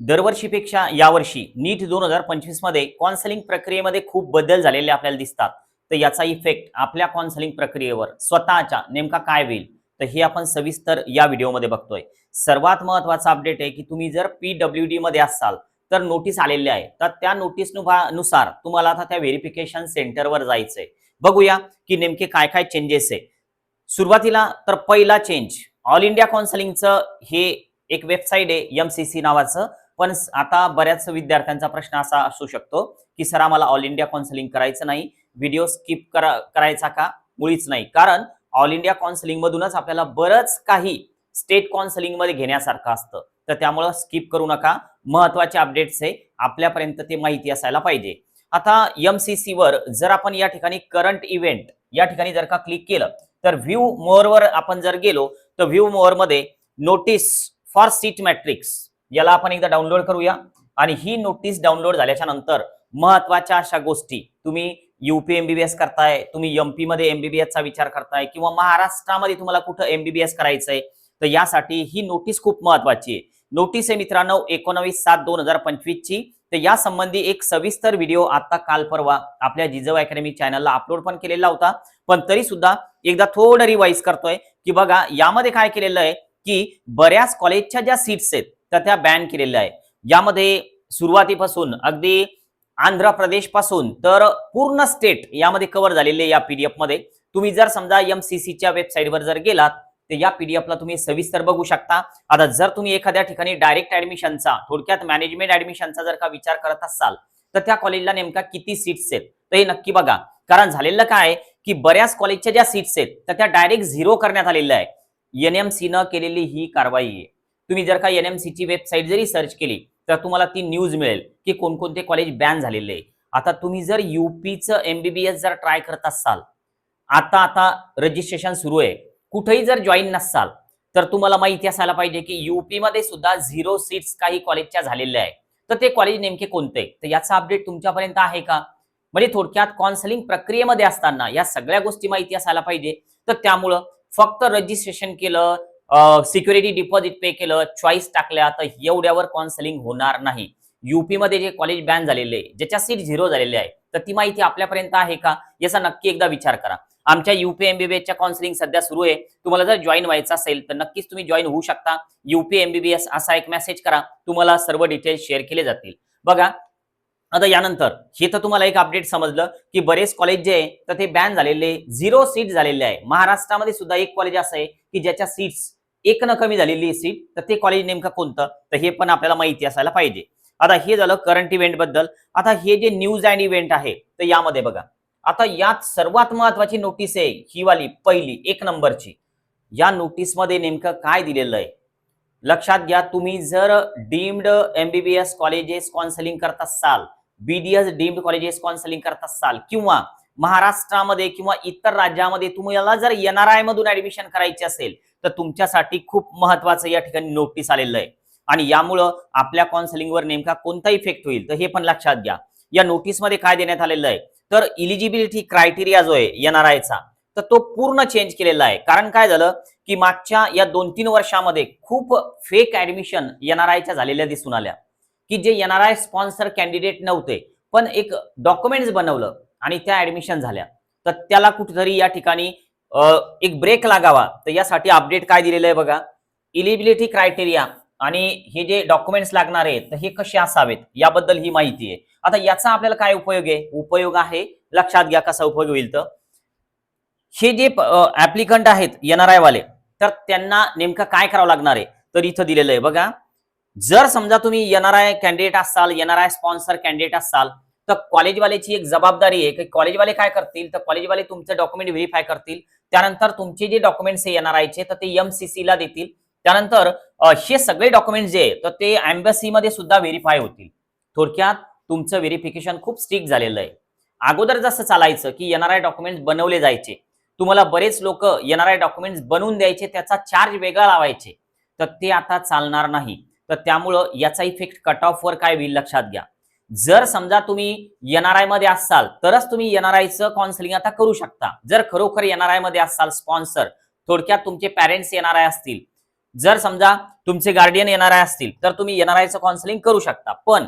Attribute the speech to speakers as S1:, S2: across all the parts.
S1: दरवर्षीपेक्षा यावर्षी नीट दोन हजार पंचवीसमध्ये कॉन्सलिंग प्रक्रियेमध्ये खूप बदल झालेले आपल्याला दिसतात. तर याचा इफेक्ट आपल्या कॉन्सलिंग प्रक्रियेवर स्वतःच्या नेमका काय होईल? तर हे आपण सविस्तर या व्हिडिओमध्ये बघतोय. सर्वात महत्त्वाचा अपडेट आहे की तुम्ही जर पीडब्ल्यू डी मध्ये असाल तर नोटीस आलेली आहे. तर त्या नोटीसनुसार तुम्हाला आता त्या व्हेरिफिकेशन सेंटरवर जायचंय. बघूया की नेमके काय काय चेंजेस आहे. सुरुवातीला तर पहिला चेंज ऑल इंडिया कॉन्सलिंगचं हे एक वेबसाईट आहे एम सी सी नावाचं. पण आता बऱ्याच विद्यार्थ्यांचा प्रश्न असा असू शकतो की सर आम्हाला ऑल इंडिया काउन्सिलिंग करायचं नाही. व्हिडिओ स्किप करा करायचा का? मुळीच नाही. कारण ऑल इंडिया काउन्सिलिंग मधूनच आपल्याला बरंच काही स्टेट काउन्सिलिंगमध्ये घेण्यासारखं असतं. तर त्यामुळं स्किप करू नका. महत्त्वाचे अपडेट्स आहे आपल्यापर्यंत ते माहिती असायला पाहिजे. आता एम सी सी वर जर आपण या ठिकाणी करंट इव्हेंट या ठिकाणी जर का क्लिक केलं तर व्ह्यू मोअर वर आपण जर गेलो तर व्ह्यू मोअरमध्ये नोटीस फॉर सीट मॅट्रिक्स याला आपण एकदा डाउनलोड करूया. आणि ही नोटीस डाउनलोड झाल्याच्यानंतर महत्त्वाच्या अशा गोष्टी तुम्ही युपी एमबीबीएस करताय तुम्ही एमपी मध्ये एमबीबीएस चा विचार करताय किंवा महाराष्ट्रामध्ये तुम्हाला कुठं एमबीबीएस करायचंय तर यासाठी ही नोटीस खूप महत्वाची आहे. नोटीस आहे मित्रांनो एकोणावीस सात दोन हजार पंचवीस ची. तर या संबंधी एक सविस्तर व्हिडिओ आता काल परवा आपल्या जिजव अकॅडमी चॅनलला अपलोड पण केलेला होता. पण तरी सुद्धा एकदा थोडं रिवाईज करतोय की बघा यामध्ये काय केलेलं आहे की बऱ्याच कॉलेजच्या ज्या सीट्स आहेत तर त्या बॅन केलेल्या आहे. यामध्ये सुरुवातीपासून अगदी आंध्र प्रदेशपासून तर पूर्ण स्टेट यामध्ये कव्हर झालेले या पीडीएफमध्ये. तुम्ही जर समजा एम सी सीच्या वेबसाईटवर जर गेलात तर या पीडीएफला तुम्ही सविस्तर बघू शकता. आता जर तुम्ही एखाद्या ठिकाणी डायरेक्ट ऍडमिशनचा थोडक्यात मॅनेजमेंट ऍडमिशनचा जर का विचार करत असाल तर त्या कॉलेजला नेमका किती सीट्स आहेत? तर हे नक्की बघा. कारण झालेलं काय आहे की बऱ्याच कॉलेजच्या ज्या सीट्स आहेत तर त्या डायरेक्ट झिरो करण्यात आलेल्या आहे. एनएमसी न केलेली ही कारवाई आहे. तुम्ही जर का एनएमसी ची वेबसाईट जरी सर्च केली तर तुम्हाला ती न्यूज मिळेल की कोणकोणते कॉलेज बॅन झालेले आहे आता तुम्ही जर युपीचं एमबीबीएस जर ट्राय करत असाल आता आता रजिस्ट्रेशन सुरू आहे. कुठेही जर जॉईन नसाल तर तुम्हाला माहिती असायला पाहिजे की युपीमध्ये सुद्धा झिरो सीट्स काही कॉलेजच्या झालेल्या आहे तर ते कॉलेज नेमके कोणते? तर याचा अपडेट तुमच्यापर्यंत आहे का? म्हणजे थोडक्यात काउन्सिलिंग प्रक्रियेमध्ये असताना या सगळ्या गोष्टी माहिती असायला पाहिजे. तर त्यामुळं फक्त रजिस्ट्रेशन केलं सिक्युरिटी डिपॉझिट पे केलं चॉईस टाकल्या तर एवढ्यावर कॉन्सलिंग होणार नाही. युपीमध्ये जे कॉलेज बॅन झालेले आहे, ज्याच्या सीट झिरो झालेले आहे तर ती माहिती आपल्यापर्यंत आहे का? याचा नक्की एकदा विचार करा. आमच्या युपी एमबीबीएसच्या काउन्सिलिंग सध्या सुरू आहे. तुम्हाला जर जॉईन व्हायचं असेल तर नक्कीच तुम्ही जॉईन होऊ शकता. युपी एमबीबीएस असा एक मेसेज करा. तुम्हाला सर्व डिटेल्स शेअर केले जातील. बघा आता यानंतर हे तर तुम्हाला एक अपडेट समजलं की बरेच कॉलेज जे आहे तर ते बॅन झालेले झिरो सीट झालेले आहे. महाराष्ट्रामध्ये सुद्धा एक कॉलेज असं आहे की ज्याच्या सीट्स एक न कमी झालेली सीट तर ते कॉलेज नेमकं कोणतं? तर हे पण आपल्याला माहिती असायला पाहिजे. आता हे झालं करंट इव्हेंटबद्दल. आता हे जे न्यूज अँड इव्हेंट आहे तर यामध्ये बघा. आता यात सर्वात महत्वाची नोटीस आहे ही वाली पहिली एक नंबरची. या नोटीसमध्ये नेमकं काय दिलेलं आहे? लक्षात घ्या तुम्ही जर डीम्ड एमबीबीएस कॉलेजेस काउन्सिलिंग करत असाल बीडीएस डीम्ड कॉलेजेस काउन्सिलिंग करत असाल किंवा महाराष्ट्रामध्ये किंवा इतर राज्यामध्ये तुम्हाला जर एन आर आय मधून ऍडमिशन करायची असेल तर तुमच्यासाठी खूप महत्वाचं या ठिकाणी नोटीस आलेलं आहे. आणि यामुळं आपल्या काउन्सिलिंगवर नेमका कोणता इफेक्ट होईल तर हे पण लक्षात घ्या. या नोटीसमध्ये काय देण्यात आलेलं आहे तर इलिजिबिलिटी क्रायटेरिया जो आहे एनआरआयचा तर तो पूर्ण चेंज केलेला आहे. कारण काय झालं की मागच्या या दोन तीन वर्षामध्ये खूप फेक ऍडमिशन एनआरआयच्या झालेल्या दिसून आल्या. की जे एनआरआय स्पॉन्सर कॅन्डिडेट नव्हते पण एक डॉक्युमेंट्स बनवलं. आणि त्या ऍडमिशन झाल्या. तर त्याला कुठेतरी या ठिकाणी एक ब्रेक लागावा. तर यासाठी अपडेट काय दिलेलं आहे बघा. इलिबिलिटी क्रायटेरिया आणि हे जे डॉक्युमेंट्स लागणार आहेत तर हे कसे असावेत? याबद्दल ही माहिती आहे. आता याचा आपल्याला काय उपयोग आहे? उपयोग आहे लक्षात घ्या कसा उपयोग होईल तर. हे जे ऍप्लिकंट आहेत एनआरआय वाले तर त्यांना नेमकं काय करावं लागणार आहे? तर इथं दिलेलं आहे बघा. जर समजा तुम्ही एनआरआय कॅन्डिडेट असाल एनआरआय स्पॉन्सर कॅन्डिडेट असाल तर कॉलेजवाल्याची एक जबाबदारी आहे की कॉलेजवाले काय करतील? तर कॉलेजवाले तुमचं डॉक्युमेंट व्हेरीफाय करतील. त्यानंतर तुमचे जे डॉक्युमेंट्स आहे एनआरआयचे तर ते एमसीसी ला देतील. त्यानंतर हे सगळे डॉक्युमेंट्स जे तर ते embassy मध्ये सुद्धा व्हेरीफाय होतील. थोडक्यात तुमचं व्हेरिफिकेशन खूप स्ट्रिक्ट झालेलं आहे. अगोदर जसं चालायचं की एनआरआय डॉक्युमेंट्स बनवले जायचे. तुम्हाला बरेच लोक येणारे डॉक्युमेंट्स बनवून द्यायचे त्याचा चार्ज वेगळा लावायचे. तर ते आता चालणार नाही. तर त्यामुळं याचा इफेक्ट कट ऑफ वर काय होईल लक्षात घ्या. जर समजा तुम्ही एनआरआयमध्ये असाल तरच तुम्ही एनआरआयचं काउन्सिलिंग आता करू शकता. जर खरोखर एनआरआयमध्ये असाल स्पॉन्सर थोडक्यात तुमचे पॅरेंट्स एनआरआय असतील. जर समजा तुमचे गार्डियन येणार असतील तर तुम्ही एनआरआयचं काउन्सिलिंग करू शकता. पण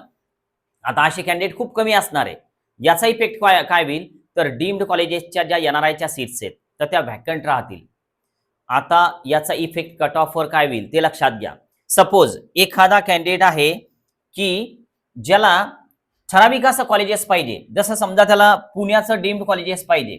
S1: आता असे कॅन्डिडेट खूप कमी असणार आहे. याचा इफेक्ट काय काय होईल? तर डीम्ड कॉलेजेसच्या ज्या एनआरआयच्या सीट्स आहेत तर त्या व्हॅकंट राहतील. आता याचा इफेक्ट कट ऑफवर काय होईल? ते लक्षात घ्या. सपोज एखादा कॅन्डिडेट आहे की ज्याला ठराविक असं कॉलेजेस पाहिजे. जसं समजा त्याला पुण्याचं डीम्ड कॉलेजेस पाहिजे.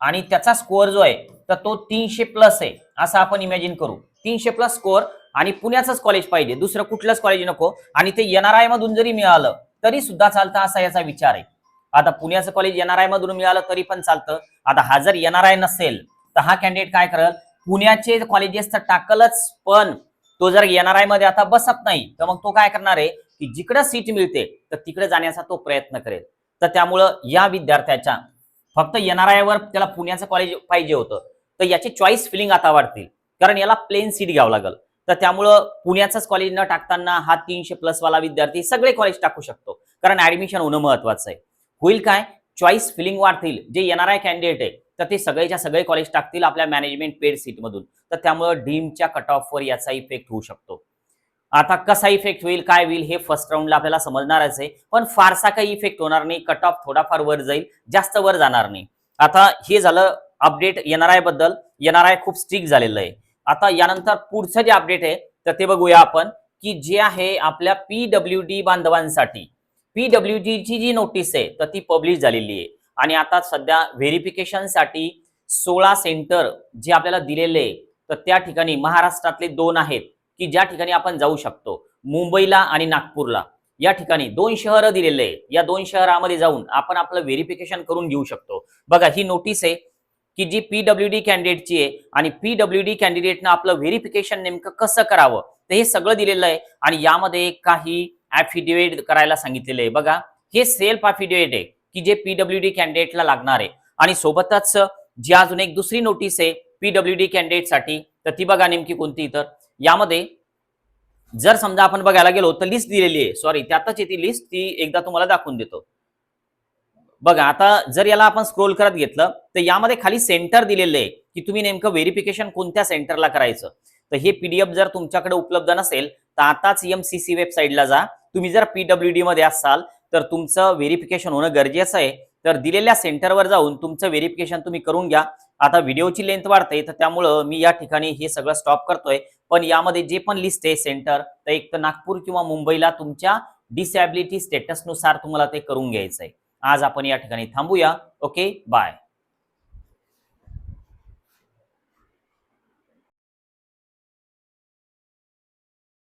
S1: आणि त्याचा स्कोअर जो आहे तर तो तीनशे प्लस आहे असं आपण इमॅजिन करू. तीनशे प्लस स्कोअर आणि पुण्याचंच कॉलेज पाहिजे. दुसरं कुठलंच कॉलेज नको. आणि ते एन आर आय मधून जरी मिळालं तरी सुद्धा चालतं असा याचा विचार आहे. आता पुण्याचं कॉलेज एन आर आय मधून मिळालं तरी पण चालतं. आता हा जर एन आर आय नसेल तर हा कॅन्डिडेट काय करल? पुण्याचे कॉलेजेस तर टाकलच पण तो जर एन आर आयमध्ये आता बसत नाही तर मग तो काय करणार आहे? की जिकडं सीट मिळते तर तिकडे जाण्याचा तो प्रयत्न करेल. तर त्यामुळं या विद्यार्थ्याच्या फक्त एन आर आय वर त्याला पुण्याचं कॉलेज पाहिजे होतं. तर याची चॉईस फिलिंग आता वाढतील. कारण याला प्लेन सीट घ्यावं लागेल. तर त्यामुळं पुण्याचंच कॉलेज न टाकताना हा तीनशे प्लस वाला विद्यार्थी सगळे कॉलेज टाकू शकतो. कारण ऍडमिशन होणं महत्वाचं आहे. होईल काय? चॉईस फिलिंग वाढतील. जे एन आर आय कॅन्डिडेट आहे तर ते सगळेच्या सगळे कॉलेज टाकतील आपल्या मॅनेजमेंट पेड सीट मधून. तर त्यामुळं डीमच्या कट ऑफवर याचा इफेक्ट होऊ शकतो. आता कसा इफेक्ट होईल काय होईल हे फर्स्ट राऊंडला आपल्याला समजणारच आहे. पण फारसा काही इफेक्ट होणार नाही. कट ऑफ थोडाफार वर जाईल. जास्त वर जाणार नाही. आता हे झालं अपडेट एनआरआयबद्दल. एनआरआय खूप स्ट्रिक्ट झालेलं आहे. आता यानंतर पुढचं जे अपडेट आहे तर ते बघूया आपण की जे आहे आपल्या पीडब्ल्यू डी बांधवांसाठी. पीडब्ल्यू डी ची जी नोटीस आहे तर ती पब्लिश झालेली आहे. आणि आता सध्या व्हेरिफिकेशनसाठी सोळा सेंटर जे आपल्याला दिलेले आहे तर त्या ठिकाणी महाराष्ट्रातले दोन आहेत. की ज्या ठिकाणी आपण जाऊ शकतो मुंबईला आणि नागपूरला या ठिकाणी दोन शहरं दिलेले आहे या दोन शहरामध्ये जाऊन आपण आपलं व्हेरिफिकेशन करून घेऊ शकतो. बघा ही नोटीस आहे की जी पीडब्ल्यू डी कॅन्डिडेटची आहे आणि पीडब्ल्यू डी कॅन्डिडेटनं आपलं व्हेरिफिकेशन नेमकं कसं करावं तर हे सगळं दिलेलं आहे आणि यामध्ये काही ऍफिडेविट करायला सांगितलेलं आहे. बघा हे सेल्फ ऍफिडेविट आहे की जे पीडब्ल्यू डी कॅन्डिडेटला लागणार आहे. आणि सोबतच जी अजून एक दुसरी नोटीस आहे पीडब्ल्यू डी कॅन्डिडेटसाठी तर ती बघा नेमकी कोणती तर यामध्ये जर समजा आपण बघायला गेलो तर लिस्ट दिलेली आहे. सॉरी त्यातच येते लिस्ट ती एकदा तुम्हाला दाखवून देतो. बघा आता जर याला आपण स्क्रोल करत घेतलं तर यामध्ये खाली सेंटर दिलेलं आहे की तुम्ही नेमकं व्हेरिफिकेशन कोणत्या सेंटरला करायचं. तर हे पीडीएफ जर तुमच्याकडे उपलब्ध नसेल तर आताच एमसीसी वेबसाईटला जा. तुम्ही जर पीडब्ल्यू डी मध्ये असाल तर तुमचं व्हेरिफिकेशन होणं गरजेचं आहे. तर दिलेल्या सेंटरवर जाऊन तुमचं व्हेरिफिकेशन तुम्ही करून घ्या. आता व्हिडिओची लेंथ वाढते तर त्यामुळं मी या ठिकाणी हे सगळं स्टॉप करतोय. पण यामध्ये जे पण लिस्ट आहे सेंटर तर एक तर नागपूर किंवा मुंबईला तुमच्या डिसॅबिलिटी स्टेटसनुसार तुम्हाला ते करून घ्यायचं आहे आज आपण या ठिकाणी थांबूया. Okay bye